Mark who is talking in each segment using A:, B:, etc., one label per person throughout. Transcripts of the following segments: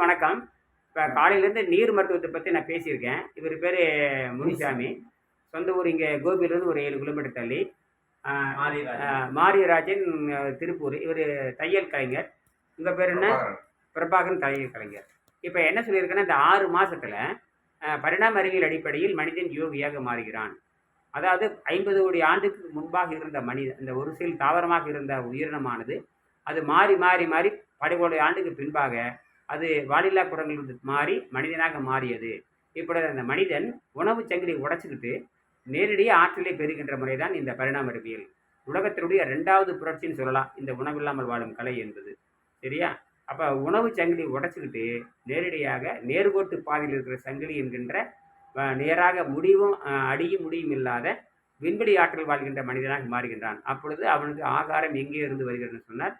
A: வணக்கம். இப்போ காலையிலேருந்து நீர் மருத்துவத்தை பற்றி நான் பேசியிருக்கேன். இவர் பேர் முனிசாமி. சொந்த ஊர் இங்கே கோபியிலேருந்து ஒரு ஏழு கிலோமீட்டர் தள்ளி. மாரியராஜன். திருப்பூர். இவர் தையல் கலைஞர். உங்கள் பேர் என்ன? பிரபாகரன். தையல் கலைஞர். இப்போ என்ன சொல்லியிருக்கேன்னா இந்த ஆறு மாதத்தில் பரிணாம அறிவியல் அடிப்படையில் மனிதன் யோகியாக மாறுகிறான். அதாவது ஐம்பது கோடி ஆண்டுக்கு முன்பாக இருந்த மனித இந்த ஒரு சில தாவரமாக இருந்த உயிரினமானது அது மாறி மாறி மாறி பல கோடி ஆண்டுக்கு பின்பாக அது வாலில்லா குரங்கிலிருந்து மாறி மனிதனாக மாறியது. இப்பொழுது அந்த மனிதன் உணவு சங்கிலியை உடைச்சிக்கிட்டு நேரடியாக ஆற்றலை பெறுகின்ற முறை தான் இந்த பரிணாம அறிவியல். உலகத்தினுடைய ரெண்டாவது புரட்சின்னு சொல்லலாம். இந்த உணவில்லாமல் வாழும் கலை என்பது. சரியா? அப்போ உணவு சங்கிலி உடைச்சிக்கிட்டு நேரடியாக நேர்கோட்டு பாதையில் இருக்கிற சங்கிலி என்கின்ற நேராக முடிவும் அடியும் முடியும் இல்லாத விண்வெளி ஆற்றல் வாழ்கின்ற மனிதனாக மாறுகின்றான். அப்பொழுது அவனுக்கு ஆகாரம் எங்கே இருந்து வருகிறதுன்னு சொன்னார்?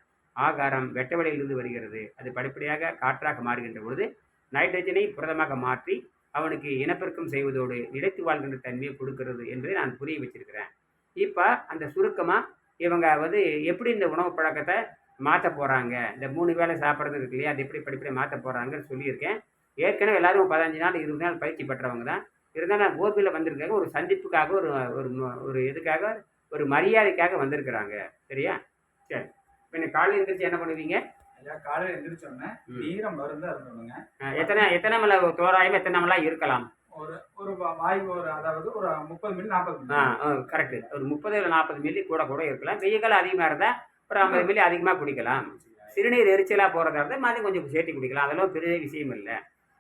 A: ஆகாரம் வெட்டவெளியிலிருந்து வருகிறது. அது படிப்படியாக காற்றாக மாறுகின்ற பொழுது நைட்ரஜனை புரதமாக மாற்றி அவனுக்கு இனப்பெருக்கம் செய்வதோடு நிலைத்து வாழ்கின்ற தன்மையை கொடுக்கிறது என்பதை நான் புரிய வச்சிருக்கிறேன். இப்போ அந்த சுருக்கமாக இவங்க வந்து எப்படி இந்த உணவு பழக்கத்தை மாற்ற போகிறாங்க இந்த மூணு வேளை சாப்பிட்றது இருக்கு இல்லையா? அது எப்படி படிப்படியாக மாற்ற போகிறாங்கன்னு சொல்லியிருக்கேன். ஏற்கனவே எல்லாரும் பதினஞ்சு நாள் இருபது நாள் பயிற்சி பெற்றவங்க தான். இருந்தால் நான் கோபியில் வந்திருக்காங்க ஒரு சந்திப்புக்காக ஒரு ஒரு ஒரு இதுக்காக ஒரு மரியாதைக்காக வந்திருக்கிறாங்க. சரியா? சரி. இன்னைக்கு காலையில் எழுந்திரிச்சு என்ன பண்ணுவீங்க?
B: காலையில எந்திரிச்சோடனே
A: ம்.
B: நீரை மருந்தா இருந்தவங்க
A: எத்தனை எத்தனை மலை தோராயம் எத்தனை மலை இருக்கலாம்?
B: ஒரு ஒரு வாய் ஒரு அதாவது ஒரு முப்பது மில்லி நாற்பது மில்லி.
A: கரெக்டு ஒரு முப்பது இல்லை நாற்பது மில்லி கூட கூட இருக்கலாம். வெயில் காலம் அதிகமாக இருந்தால் ஒரு ஐம்பது மில்லி அதிகமாக குடிக்கலாம். சிறுநீர் எரிச்சலாக போகிறதா இருந்தால் மாதிரி கொஞ்சம் சேர்த்து குடிக்கலாம். அதெல்லாம் பெரிய விஷயம் இல்லை.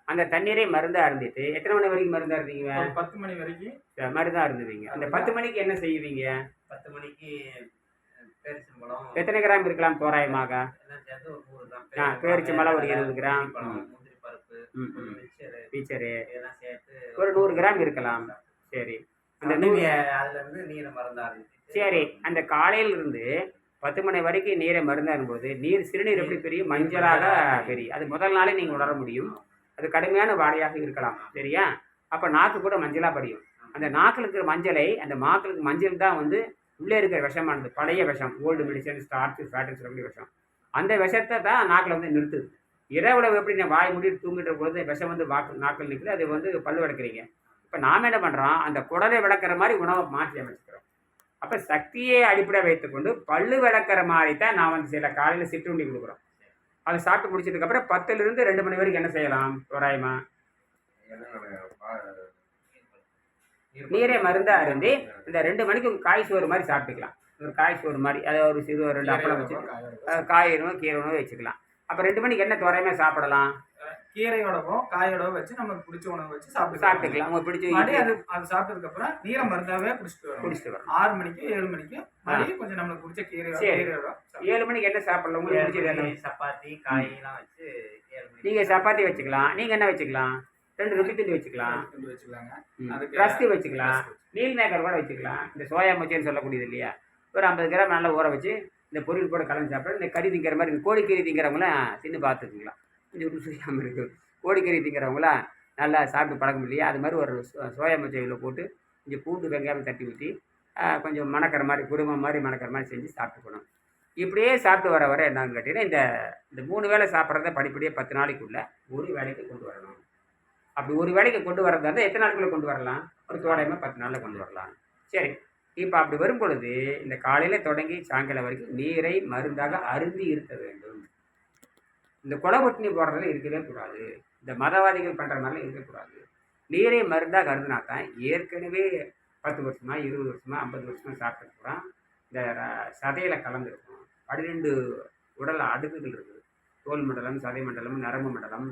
A: அந்த தண்ணீரை மருந்தாக இருந்துட்டு எத்தனை மணி வரைக்கும் மருந்தாக இருந்தீங்க
B: பத்து மணி வரைக்கும்.
A: மருந்தாக இருந்துவீங்க அந்த பத்து மணிக்கு என்ன செய்வீங்க?
C: பத்து மணிக்கு பேரிச்சம்பழம்
A: எத்தனை கிராம் இருக்கலாம் தோராயமாக?
C: எல்லாம் சேர்த்து ஒரு நூறு கிராம்.
A: ஆ, பேரிச்சம்பழம் ஒரு இருபது கிராம்.
C: சேர்த்து
A: ஒரு நூறு கிராம் இருக்கலாம். சரி. அந்த
C: அதுல இருந்து நீரை மருந்து
A: சரி. அந்த காலையில இருந்து பத்து மணி வரைக்கும் நீரை மருந்தாகும் போது நீர் சிறுநீர் எப்படி பெரியும்? மஞ்சளாக பெரியும். அது முதல் நாளே நீங்கள் உணர முடியும். அது கடுமையான வாடையாக இருக்கலாம். சரியா? அப்போ நாக்கு கூட மஞ்சளாக படியும். அந்த நாக்கில் இருக்கிற மஞ்சளை அந்த மாக்களுக்கு மஞ்சள் தான் வந்து உள்ளே இருக்கிற விஷமானது பழைய விஷம் ஓல்டு மெடிசன் ஸ்டார்ச் ஃபேட்டுன்னு சொல்லக்கூடிய விஷம். அந்த விஷத்தை தான் நாக்கில் வந்து நிறுத்துது. இரவுல எப்படி நான் வாய் மூடிட்டு தூங்கிட்ட பொழுது விஷம் வந்து வாக்கு நாக்கில் நிற்குது அது வந்து பல்லு விளக்குறீங்க இப்போ நாம் என்ன பண்ணுறோம் அந்த குடலை விளக்குற மாதிரி உணவை மாற்றி அமைச்சுக்கிறோம். அப்போ சக்தியை அடிப்படையாக வைத்துக்கொண்டு பல்லு விளக்குற மாதிரி தான் நான் வந்து சில காலையில் சிற்றுண்டி கொடுக்குறோம். அதை சாப்பிட்டு முடிச்சதுக்கப்புறம் பத்துலேருந்து ரெண்டு மணி வரைக்கும் என்ன செய்யலாம்? தோராயமா? நீரே மருந்தாக இருந்து இந்த ரெண்டு மணிக்கு காய் சோறு மாதிரி சாப்பிட்டுக்கலாம். ஒரு காய் சோறு மாதிரி அதை ஒரு சிறு ஒரு ரெண்டு அப்பளம் வச்சு அஹ், காய் உணவு கீரை வச்சுக்கலாம். அப்போ ரெண்டு மணிக்கு என்ன தோராயமாக சாப்பிடலாம்?
B: கீரையோடவும் காயோடவும் வச்சு நமக்கு பிடிச்ச உணவு வச்சு சாப்பிட்டு
A: சாப்பிட்டுக்கலாம். உங்களுக்கு பிடிச்ச
B: மறுபடியும் அது அது சாப்பிட்டதுக்கு அப்புறம் நீரை மருந்தாவே குடிச்சிட்டு வரும்
A: குடிச்சிட்டு வரலாம்
B: ஆறு மணிக்கு ஏழு மணிக்கு மறுபடியும் கொஞ்சம் நம்மளுக்கு பிடிச்ச
A: சரி.
B: கீரையோட.
A: ஏழு மணிக்கு என்ன சாப்பிடலாம்? உங்களுக்கு பிடிச்சது
C: சப்பாத்தி காயெல்லாம் வச்சு ஏழு மணிக்கு
A: நீங்கள் சப்பாத்தி வச்சுக்கலாம். நீங்கள் என்ன வச்சுக்கலாம்? ரெண்டு ரொட்டி துண்டு வச்சுக்கலாம்.
B: கொண்டு வச்சுக்கலாங்க. அதுக்கு
A: வச்சுக்கலாம். மீல் மேக்கர் கூட வச்சுக்கலாம். இந்த சோயா மொச்சைன்னு சொல்லக்கூடியது இல்லையா? ஒரு ஐம்பது கிராம் நல்லா ஊற வச்சு இந்த பொரியல் கூட கலந்து சாப்பிட்டு இந்த கறி திங்கிற மாதிரி கோழிக்கறி திங்கிறவங்களாம் தின்னு பார்த்துக்குங்களா கொஞ்சம் ருசியாமல் இருக்குது கோழிக்கறி திங்கிறவங்களாம் நல்லா சாப்பிட்டு பழக்கம் இல்லையா? அது மாதிரி ஒரு சோ- சோயா மொச்சையில் போட்டு கொஞ்சம் பூண்டு வெங்காயம் தட்டி ஊற்றி கொஞ்சம் மணக்கிற மாதிரி குடும்பம் மாதிரி மணக்கிற மாதிரி செஞ்சு சாப்பிட்டு போகணும் இப்படியே சாப்பிட்டு வர வர என்னன்னு கேட்டிங்கன்னா இந்த இந்த மூணு வேளை சாப்பிட்றத படிப்படியாக பத்து நாளைக்குள்ள ஒரு வேலைக்கு கொண்டு வரணும். அப்படி ஒரு வேலைக்கு கொண்டு வரதா இருந்தால் எத்தனை நாளுக்குள்ள கொண்டு வரலாம்? ஒரு தோராயமாக பத்து நாளில் கொண்டு வரலாம். சரி. இப்போ அப்படி வரும் பொழுது இந்த காலையில் தொடங்கி சாயங்காலம் வரைக்கும் நீரை மருந்தாக அருந்தி இருக்க வேண்டும். இந்த கொலை ஒட்டினி போடுறதுல இருக்கவே கூடாது. இந்த மதவாதிகள் பண்ணுற மாதிரிலாம் இருக்கக்கூடாது நீரை மருந்தாக அருந்தினா தான் ஏற்கனவே பத்து வருஷமாக இருபது வருஷமாக ஐம்பது வருஷமாக சாப்பிட்டுருக்குறோம் இந்த ர- கலந்துருக்கும். பன்னிரெண்டு உடல் அடுக்குகள் இருக்குது தோல் மண்டலம் சதை மண்டலம் நரம்பு மண்டலம்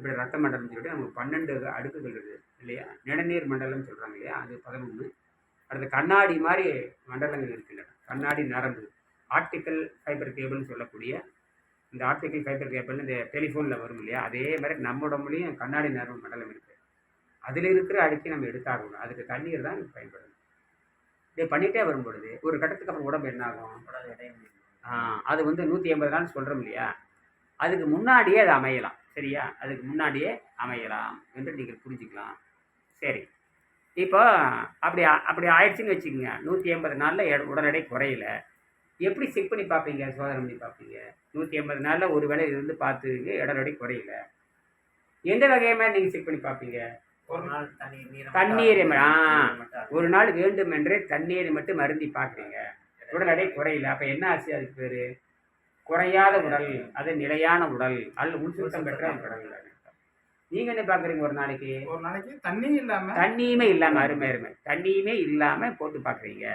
A: இப்படி ரத்த மண்டலம் சொல்லிட்டு நமக்கு பன்னெண்டு அடுக்குகள் இருக்குது இல்லையா? நிணநீர் மண்டலம் சொல்கிறாங்க இல்லையா? அது பதினொன்று அடுத்து கண்ணாடி மாதிரி மண்டலங்கள் இருக்கின்றன கண்ணாடி நரம்பு. ஆப்டிக்கல் ஃபைபர் கேபிள்னு சொல்லக்கூடிய இந்த ஆப்டிக்கல் ஃபைபர் கேபிள் இந்த டெலிஃபோனில் வரும் இல்லையா? அதே மாதிரி நம்ம உடம்புலையும் கண்ணாடி நரம்பு மண்டலம் இருக்குது அதில் இருக்கிற அடுக்கை நம்ம எடுத்தாகணும். அதுக்கு தண்ணீர் தான் பயன்படும். இதை பண்ணிகிட்டே வரும் பொழுது ஒரு கட்டத்துக்கு அப்புறம் உடம்பு என்ன ஆகும்? அது வந்து நூற்றி ஐம்பது நாள் சொல்கிறோம் இல்லையா? அதுக்கு முன்னாடியே அது அமையலாம். சரியா? அதுக்கு முன்னாடியே அமையலாம் என்று நீங்கள் புரிஞ்சுக்கலாம். சரி. இப்போ அப்படி அப்படி ஆயிடுச்சுன்னு வச்சுக்கோங்க. நூற்றி ஐம்பது நாளில் உடல் எடை குறையல. எப்படி செக் பண்ணி பார்ப்பீங்க? சோதனை பண்ணி பார்ப்பீங்க. நூற்றி ஐம்பது நாளில் ஒரு வேளை இருந்து பார்த்துங்க உடல் எடை குறையல. எந்த வகையை நீங்கள் செக் பண்ணி பார்ப்பீங்க?
C: ஒரு நாள் தண்ணீர்
A: ஆ. ஒரு நாள் வேண்டுமென்றே தண்ணீரை மட்டும் மருந்தி பார்க்குறீங்க. உடல் எடை குறையல. அப்போ என்ன ஆச்சு அதுக்கு பேர்? குறையாத உடல் அது நிலையான உடல் அல்ல உள்சுத்தம் பெற்ற உடல் நீங்கள் என்ன பார்க்குறீங்க ஒரு நாளைக்கு?
B: ஒரு நாளைக்கு தண்ணி இல்லாம
A: தண்ணியுமே இல்லாமல் அருமை அருமை. தண்ணியுமே இல்லாமல் போட்டு பார்க்குறீங்க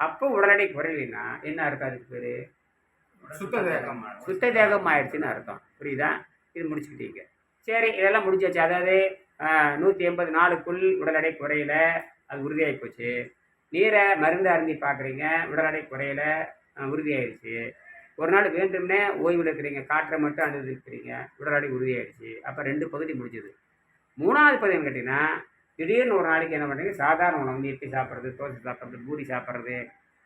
A: அப்போ உடல் எடை குறையலைன்னா என்ன அர்த்தம் அதுக்கு பேர்?
B: சுத்த தேகம்.
A: சுத்த தேகம் ஆயிடுச்சுன்னு அர்த்தம். புரியுதா? இது முடிச்சுக்கிட்டீங்க. சரி இதெல்லாம் முடிஞ்சாச்சு அதாவது நூற்றி எண்பது நாளுக்குள் உடல் எடை குறையல அது உறுதியாகி போச்சு நீரை மருந்து அருந்தி பார்க்குறீங்க உடல் எடை குறையல அஹ், உறுதியாயிருச்சு. ஒரு நாள் வேண்டும்னே ஓய்வில் இருக்கிறீங்க காற்றை மட்டும் அனுபவிக்கிறீங்க உடல் எடை உறுதியாயிடுச்சு. அப்போ ரெண்டு பகுதி முடிஞ்சுது. மூணாவது பகுதி கேட்டிங்கன்னா திடீர்னு ஒரு நாளைக்கு என்ன பண்ணுறீங்க சாதாரண உணவு. வந்து இட்லி சாப்பிட்றது? தோசை சாப்பிட்றது பூரி சாப்பிட்றது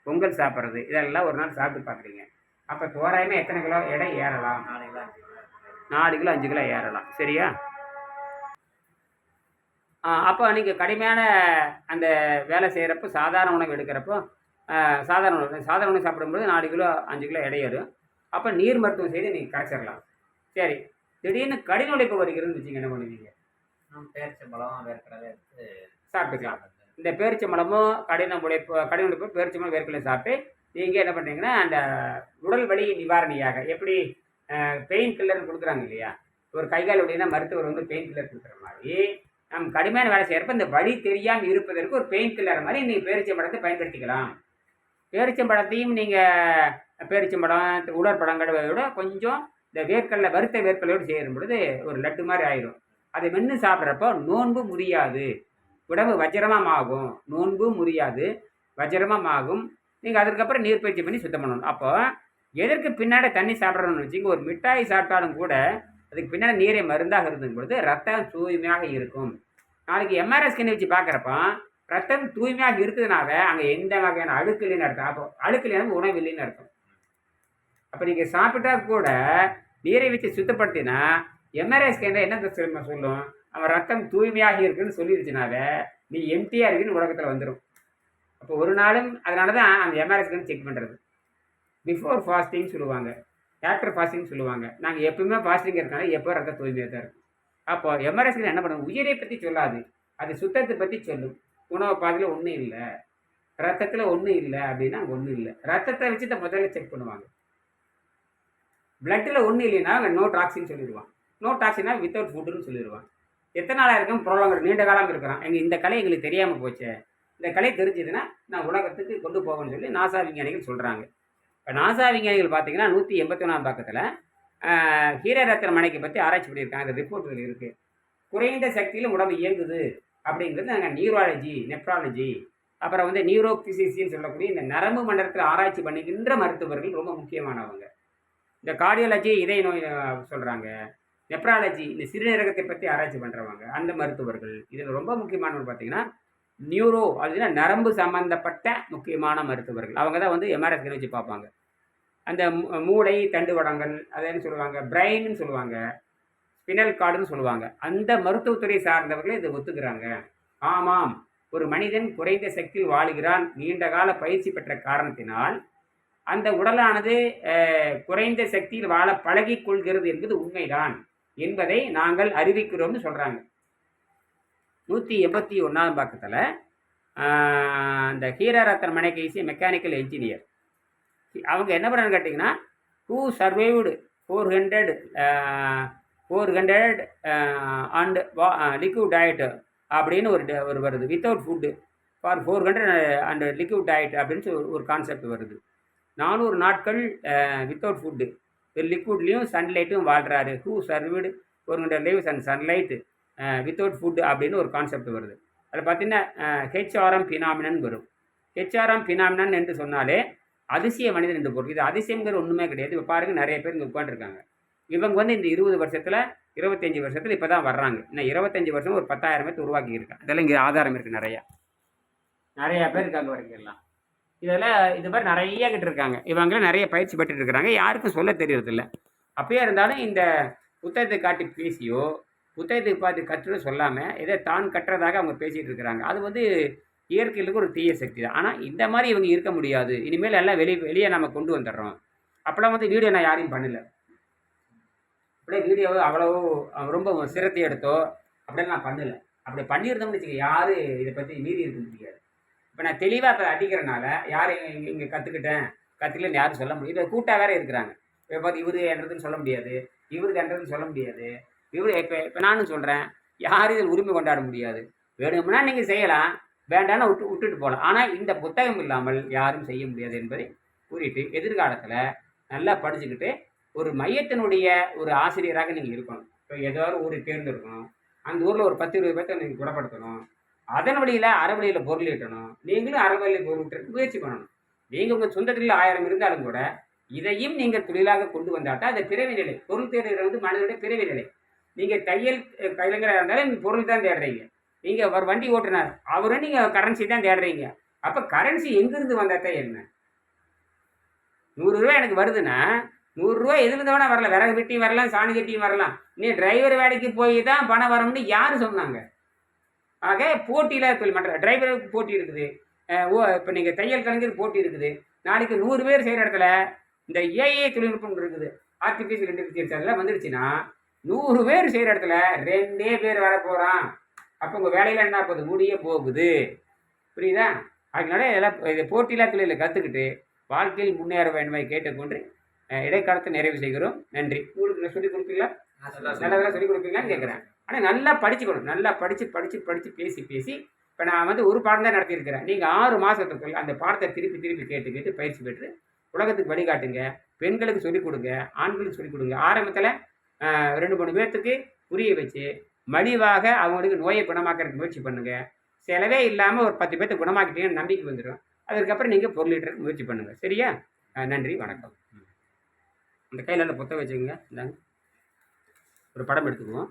A: பொங்கல் சாப்பிட்றது இதெல்லாம் ஒரு நாள் சாப்பிட்டு பார்க்குறீங்க அப்போ தோராயமாக எத்தனை கிலோ எடை ஏறலாம்?
C: நாளைக்கு அஞ்சு கிலோ.
A: நாலு கிலோ அஞ்சு கிலோ ஏறலாம். சரியா? அப்போ நீங்கள் கடுமையான அந்த வேலை செய்கிறப்போ சாதாரண உணவு எடுக்கிறப்போ சாதாரண உணவு. சாதாரண உணவு சாப்பிடும்போது நாலு கிலோ அஞ்சு கிலோ எடை ஏறும். அப்போ நீர் மருத்துவம் செய்து நீங்கள் கரைச்சிடலாம் சரி. திடீர்னு கடின உழைப்பு வருகிறதுன்னு வச்சுங்க என்ன பண்ணுவீங்க?
C: பேரிச்சம்பழம் வேர்க்கடலை எடுத்து
A: சாப்பிட்டுக்கலாம். இந்த பேரிச்சம்பழமும் கடின உழைப்பு கடின உழைப்பு பேரிச்சம்பழம் வேர்க்கடலை சாப்பிட்டு நீங்கள் என்ன பண்ணுறீங்கன்னா அந்த உடல் வலி நிவாரணியாக எப்படி பெயின் கில்லர் கொடுக்குறாங்க இல்லையா? ஒரு கை கால் வலினா மருத்துவர் வந்து பெயின் கில்லர் கொடுக்குற மாதிரி நம்ம கடுமையான வேலை செய்கிறப்ப இந்த வலி தெரியாமல் இருப்பதற்கு ஒரு பெயின் கில்லர் மாதிரி நீங்கள் பேரிச்சம்பழத்தை பயன்படுத்திக்கலாம். பேரிச்சம்பழத்தையும் நீங்கள் பேரிச்சம்பழம் உடற்பழங்களை விட கொஞ்சம் இந்த வேர்க்கடலை வறுத்த வேர்க்கடலையோடு செய்யும் பொழுது ஒரு லட்டு மாதிரி ஆயிரும். அதை மென்று சாப்பிட்றப்போ நோன்பு முறியாது. உடம்பு வஜ்ரமாக ஆகும் நோன்பு முறியாது. வஜ்ரமாக ஆகும் நீங்கள் அதுக்கப்புறம் நீர் பயிற்சி பண்ணி சுத்தம் பண்ணணும். அப்போ எதற்கு பின்னாடி தண்ணி சாப்பிட்றோம்னு வச்சுங்க ஒரு மிட்டாய் சாப்பிட்டாலும் கூட அதுக்கு பின்னாடி நீரை மருந்தாக இருந்தும் பொழுது ரத்தம் தூய்மையாக இருக்கும். நாளைக்கு எம்ஆர்எஸ் கண்ணி வச்சு பார்க்குறப்ப ரத்தம் தூய்மையாக இருக்குதுனால அங்கே எந்த வகையான அழுக்கு இல்லைன்னு அர்த்தம். அப்போ அழுக்கு இல்லைன்னா உணவு இல்லைன்னு அர்த்தம். அப்போ நீங்கள் சாப்பிட்டா கூட நீரை வச்சு சுத்தப்படுத்தினா எம்ஆர்ஐ ஸ்கேனில் என்ன சொல்லுமா சொல்லும்? அவன் ரத்தம் தூய்மையாக இருக்குன்னு சொல்லிருச்சுனால நீ எம்டியாக இருக்குன்னு உலகத்தில் வந்துடும் அப்போ ஒரு நாளும் அதனால தான் அந்த எம்ஆர்ஐ ஸ்கேன் செக் பண்ணுறது பிஃபோர் ஃபாஸ்டிங் சொல்லுவாங்க. ஆஃப்டர் ஃபாஸ்டிங் சொல்லுவாங்க. நாங்கள் எப்பவுமே ஃபாஸ்டிங் இருக்கனால எப்போ ரத்தம் தூய்மையாக தான் இருக்கும். அப்போ எம்ஆர்ஐ ஸ்கேன் என்ன பண்ணுவோம் உயிரை பற்றி சொல்லாது. அது சுத்தத்தை பற்றி சொல்லும். உணவு பாதையில் ஒன்றும் இல்லை. ரத்தத்தில் ஒன்றும் இல்லை அப்படின்னா அங்கே ஒன்றும் இல்லை. ரத்தத்தை வச்சு தான் முதல்ல செக் பண்ணுவாங்க. பிளட்டில் ஒன்றும் இல்லைன்னா அங்கே நோ டாக்ஸின்னு சொல்லிடுவான் நோ டாக்ஸினா வித்தவுட் ஃபுட்டுன்னு சொல்லிடுவான் எத்தனை நாளாக இருக்கும்? ப்ராப்ளம் நீண்ட காலம் இருக்கிறான். எங்கள் இந்த கலை எங்களுக்கு தெரியாமல் போச்சே. இந்த கலை தெரிஞ்சதுன்னா நான் உலகத்துக்கு கொண்டு போகணும்னு சொல்லி நாசா விஞ்ஞானிகள் சொல்கிறாங்க இப்போ நாசா விஞ்ஞானிகள் பார்த்தீங்கன்னா நூற்றி எண்பத்தி ஒன்றாம் பக்கத்தில் ஹீரரத்ன மனைக்கு பற்றி ஆராய்ச்சி பண்ணியிருக்காங்க. அந்த ரிப்போர்ட்டில் இருக்குது குறைந்த சக்தியில் உடம்பு இயங்குது. அப்படிங்கிறது நாங்கள் நியூராலஜி நெப்ராலஜி அப்புறம் வந்து நியூரோபிசிசின்னு சொல்லக்கூடிய இந்த நரம்பு மண்டலத்தில் ஆராய்ச்சி பண்ணிக்கின்ற மருத்துவர்கள் ரொம்ப முக்கியமானவங்க. இந்த கார்டியாலஜி இதய நோய் சொல்கிறாங்க நெப்ராலஜி இந்த சிறுநீரகத்தை பற்றி ஆராய்ச்சி பண்ணுறவங்க அந்த மருத்துவர்கள். இதில் ரொம்ப முக்கியமானவர் பார்த்தீங்கன்னா நியூரோ அப்படின்னா நரம்பு சம்பந்தப்பட்ட முக்கியமான மருத்துவர்கள். அவங்க தான் வந்து எம்ஆர்எஸ் வச்சு பார்ப்பாங்க. அந்த மூ- மூளை தண்டுவடங்கள் அதேன்னு சொல்லுவாங்க பிரெயின்னு சொல்லுவாங்க. ஸ்பினல் கார்டுன்னு சொல்லுவாங்க. அந்த மருத்துவத்துறை சார்ந்தவர்களே இதை ஒத்துக்கிறாங்க. ஆமாம் ஒரு மனிதன் குறைந்த சக்தியில் வாழுகிறான் நீண்ட கால பயிற்சி பெற்ற காரணத்தினால் அந்த உடலானது குறைந்த சக்தியில் வாழ பழகிக் கொள்கிறது என்பது உண்மைதான் என்பதை நாங்கள் அறிவிக்கிறோம்னு சொல்கிறாங்க நூற்றி எண்பத்தி ஒன்றாம் பக்கத்தில் இந்த ஹீரரத்தன் மனைகைசி மெக்கானிக்கல் என்ஜினியர் அவங்க என்ன பண்ணுறாங்க கேட்டிங்கன்னா who survived four hundred four hundred and liquid diet அப்படின்னு ஒரு ஒரு வருது. Without food for four hundred and liquid diet அப்படின்னு சொல்லி ஒரு கான்செப்ட் வருது. நானூறு நாட்கள் வித்தவுட் ஃபுட்டு லிக்விட்லேயும் சன்லைட்டும் வாழ்கிறாரு who survived four hundred lives and sunlight without food அப்படின்னு ஒரு கான்செப்ட் வருது. அதில் பார்த்தீங்கன்னா ஹெச்ஆர்எம் uh, பினாமினன் வரும். ஹெச்ஆர்எம் பினாமினன் என்று சொன்னாலே அதிசய மனிதன் என்று பொருள். இது அதிசயங்கிற ஒன்றுமே கிடையாது. இப்போ பாருங்கள் நிறைய பேர் இங்கே உட்காந்துருக்காங்க இவங்க வந்து இந்த இருபது வருஷத்தில் இருபத்தஞ்சி வருஷத்தில் இப்போ தான் வர்றாங்க. இன்னும் இருபத்தஞ்சி வருஷம் ஒரு பத்தாயிரம் பேர் உருவாக்கி இருக்காங்க. இங்கே ஆதாரம் இருக்குது நிறையா. நிறையா பேர் இருக்காங்க வரைக்கும் எல்லாம். இதெல்லாம் இது மாதிரி நிறைய கிட்ட இருக்காங்க. இவங்களும் நிறைய பயிற்சி பெற்றுட்டு இருக்கிறாங்க. யாருக்கும் சொல்ல தெரியறதில்ல. அப்பயே இருந்தாலும் இந்த புத்தகத்தை காட்டி பேசியோ புத்தகத்தை பார்த்து கற்றுன்னு சொல்லாமல் ஏதோ தான் கட்டுறதாக அவங்க பேசிகிட்டு இருக்கிறாங்க. அது வந்து இயற்கையிலுக்கு ஒரு தீய சக்தி தான். ஆனால் இந்த மாதிரி இவங்க இருக்க முடியாது. இனிமேல் எல்லாம் வெளியே வெளியே நம்ம கொண்டு வந்துடுறோம். அப்போலாம் வந்து வீடியோ நான் யாரையும் பண்ணலை. அப்படியே வீடியோவை அவ்வளவு ரொம்ப சிரத்தை எடுத்தோ அப்படியே நான் பண்ணலை. அப்படி பண்ணியிருந்தோம்னு வச்சுக்க யார் இதை பற்றி மீறி இருக்க முடியாது. இப்போ நான் தெளிவாக இப்போ அடிக்கிறனால யார் இங்கே இங்கே கற்றுக்கிட்டேன் கற்றுக்கலன்னு யாரும் சொல்ல முடியும் இதை கூட்டாக வேறு இருக்கிறாங்க. இப்போ பார்த்து இவரு என்றதுன்னு சொல்ல முடியாது இவருக்கு என்றதுன்னு சொல்ல முடியாது. இவர் இப்போ இப்போ நானும் சொல்கிறேன் யாரும் இதில் உரிமை கொண்டாட முடியாது. வேணும்னா நீங்கள் செய்யலாம் வேண்டாம்னா விட்டு விட்டுட்டு போகலாம். ஆனால் இந்த புத்தகம் இல்லாமல் யாரும் செய்ய முடியாது என்பதை கூறிட்டு எதிர்காலத்தில் நல்லா படிச்சுக்கிட்டு ஒரு மையத்தினுடைய ஒரு ஆசிரியராக நீங்கள் இருக்கணும். இப்போ ஏதோ ஒரு தேர்ந்தெடுக்கணும். அந்த ஊரில் ஒரு பத்து இருபது பேர்த்த நீங்கள் குணப்படுத்தணும். அதன் வழியில் அறவழியில் பொருள் ஈட்டணும். நீங்களும் அறவழியில் பொருள் ஈட்டுறதுக்கு முயற்சி பண்ணணும். நீங்கள் உங்கள் சொந்த தொழில் ஆயிரம் இருந்தாலும் கூட இதையும் நீங்கள் தொழிலாக கொண்டு வந்தாட்டா அது பிறவி நிலை. பொருள் தேடுறது வந்து மனிதனுடைய பிறவி நிலை. நீங்கள் தையல் கைலங்கராக இருந்தாலும் நீங்கள் பொருள் தான் தேடுறீங்க. நீங்கள் ஒரு வண்டி ஓட்டுனார் அவரும் நீங்கள் கரன்சி தான் தேடுறீங்க. அப்போ கரன்சி எங்கேருந்து வந்தாத்தான் என்ன? நூறுரூவா எனக்கு வருதுன்னா நூறுரூவா எதுவும் வரல விறகு வெட்டியும் வரலாம் சாணி கட்டியும் வரலாம் நீ டிரைவர் வேலைக்கு போய் தான் பணம் வரும்னு யார் சொன்னாங்க? ஆக போட்டியில் தொழில் மற்ற டிரைவருக்கு போட்டி இருக்குது. ஓ இப்போ நீங்கள் தையல் கலைஞருக்கு போட்டி இருக்குது. நாளைக்கு நூறு பேர் செய்கிற இடத்துல இந்த ஏஐ தொழில்நுட்பம் இருக்குது. ஆர்டிஃபிஷியல் இன்டெலிஜென்ஸ் அதெல்லாம் வந்துருச்சுன்னா நூறு பேர் செய்கிற இடத்துல ரெண்டே பேர் வர போகிறான் அப்போ உங்கள் வேலையில் என்ன போகுது? முடிய போகுது. புரியுதா? அதனால இதெல்லாம் இது போட்டியில்லா தொழிலில் கற்றுக்கிட்டு வாழ்க்கையில் முன்னேற வேண்டுமை கேட்டுக்கொண்டு இடைக்காலத்தை நிறைவு செய்கிறோம். நன்றி. உங்களுக்கு சொல்லிக் கொடுப்பீங்களா? நல்லதெல்லாம் சொல்லிக் கொடுப்பீங்களான்னு கேட்குறேன் ஆனால் நல்லா படிச்சுக்கணும். நல்லா படித்து படித்து படித்து பேசி பேசி இப்போ நான் வந்து ஒரு பாடம் தான் நடத்தியிருக்கிறேன். நீங்கள் ஆறு மாதத்துக்குள்ள அந்த பாடத்தை திருப்பி திருப்பி கேட்டு கேட்டு பயிற்சி பெற்று உலகத்துக்கு வழிகாட்டுங்க. பெண்களுக்கு சொல்லிக் கொடுங்க. ஆண்களுக்கு சொல்லிக் கொடுங்க. ஆரம்பத்தில் ரெண்டு மூணு பேர்த்துக்கு புரிய வச்சு மலிவாக அவங்களுக்கு நோயை குணமாக்கறதுக்கு முயற்சி பண்ணுங்கள் செலவே இல்லாமல் ஒரு பத்து பேர்த்து குணமாக்கிட்டீங்கன்னு நம்பிக்கை வந்துடும் அதுக்கப்புறம் நீங்கள் பொருளீட்டுறதுக்கு முயற்சி பண்ணுங்கள் சரியா? நன்றி. வணக்கம். அந்த கையில் நல்ல புத்தகம் வச்சுக்கோங்க. இந்தாங்க. ஒரு படம் எடுத்துக்குவோம்.